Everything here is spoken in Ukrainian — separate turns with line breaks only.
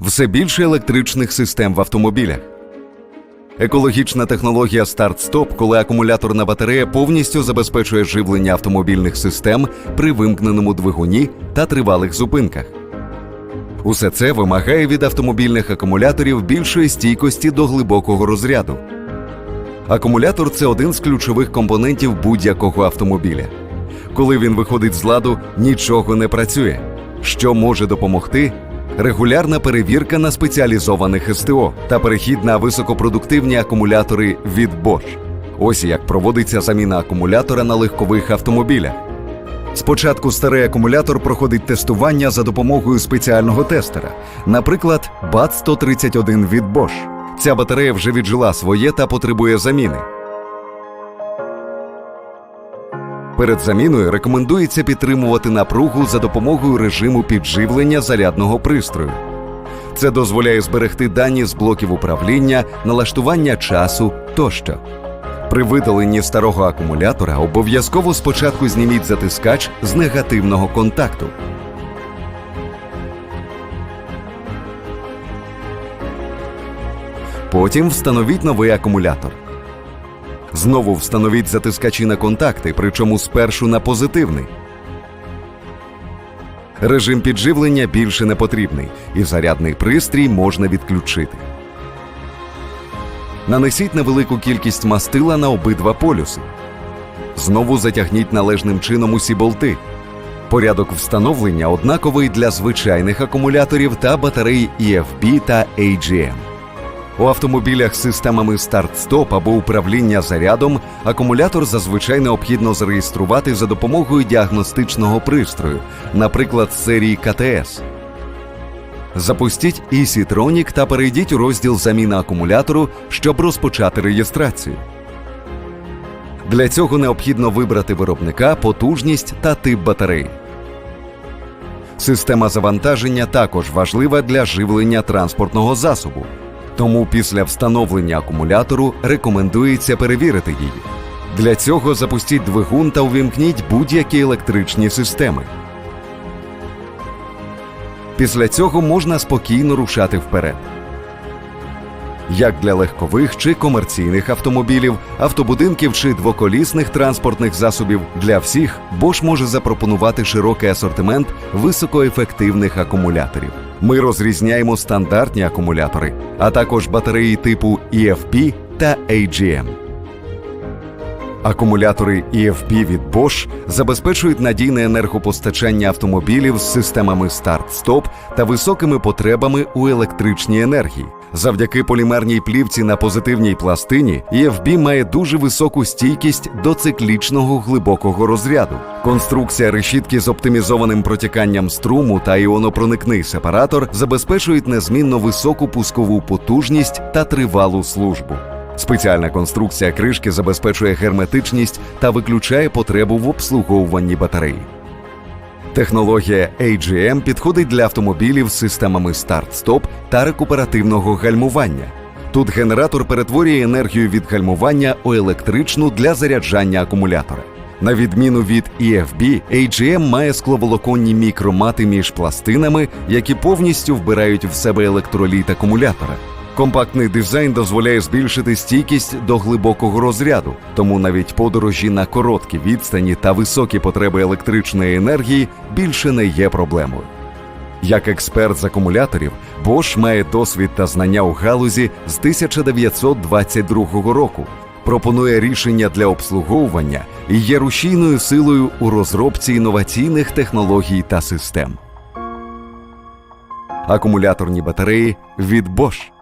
Все більше електричних систем в автомобілях. Екологічна технологія старт-стоп, коли акумуляторна батарея повністю забезпечує живлення автомобільних систем при вимкненому двигуні та тривалих зупинках. Усе це вимагає від автомобільних акумуляторів більшої стійкості до глибокого розряду. Акумулятор це один з ключових компонентів будь-якого автомобіля. Коли він виходить з ладу, нічого не працює. Що може допомогти? Регулярна перевірка на спеціалізованих СТО та перехід на високопродуктивні акумулятори від Bosch. Ось як проводиться заміна акумулятора на легкових автомобілях. Спочатку старий акумулятор проходить тестування за допомогою спеціального тестера, наприклад, BAT-131 від Bosch. Ця батарея вже віджила своє та потребує заміни. Перед заміною рекомендується підтримувати напругу за допомогою режиму підживлення зарядного пристрою. Це дозволяє зберегти дані з блоків управління, налаштування часу тощо. При видаленні старого акумулятора обов'язково спочатку зніміть затискач з негативного контакту. Потім встановіть новий акумулятор. Знову встановіть затискачі на контакти, причому спершу на позитивний. Режим підживлення більше не потрібний, і зарядний пристрій можна відключити. Нанесіть невелику кількість мастила на обидва полюси. Знову затягніть належним чином усі болти. Порядок встановлення однаковий для звичайних акумуляторів та батарей EFB та AGM. У автомобілях з системами старт-стоп або управління зарядом акумулятор зазвичай необхідно зареєструвати за допомогою діагностичного пристрою, наприклад, серії КТС. Запустіть EasyTronic та перейдіть у розділ Заміна акумулятору, щоб розпочати реєстрацію. Для цього необхідно вибрати виробника, потужність та тип батареї. Система завантаження також важлива для живлення транспортного засобу. Тому після встановлення акумулятору рекомендується перевірити її. Для цього запустіть двигун та увімкніть будь-які електричні системи. Після цього можна спокійно рушати вперед. Як для легкових чи комерційних автомобілів, автобудинків чи двоколісних транспортних засобів для всіх Bosch може запропонувати широкий асортимент високоефективних акумуляторів. Ми розрізняємо стандартні акумулятори, а також батареї типу EFP та AGM. Акумулятори EFP від Bosch забезпечують надійне енергопостачання автомобілів з системами старт-стоп та високими потребами у електричній енергії. Завдяки полімерній плівці на позитивній пластині EFB має дуже високу стійкість до циклічного глибокого розряду. Конструкція решітки з оптимізованим протіканням струму та іонопроникний сепаратор забезпечують незмінно високу пускову потужність та тривалу службу. Спеціальна конструкція кришки забезпечує герметичність та виключає потребу в обслуговуванні батареї. Технологія AGM підходить для автомобілів з системами старт-стоп та рекуперативного гальмування. Тут генератор перетворює енергію від гальмування у електричну для заряджання акумулятора. На відміну від EFB, AGM має скловолоконні мікромати між пластинами, які повністю вбирають в себе електроліт акумулятора. Компактний дизайн дозволяє збільшити стійкість до глибокого розряду, тому навіть подорожі на короткі відстані та високі потреби електричної енергії більше не є проблемою. Як експерт з акумуляторів, Bosch має досвід та знання у галузі з 1922 року, пропонує рішення для обслуговування і є рушійною силою у розробці інноваційних технологій та систем. Акумуляторні батареї від Bosch.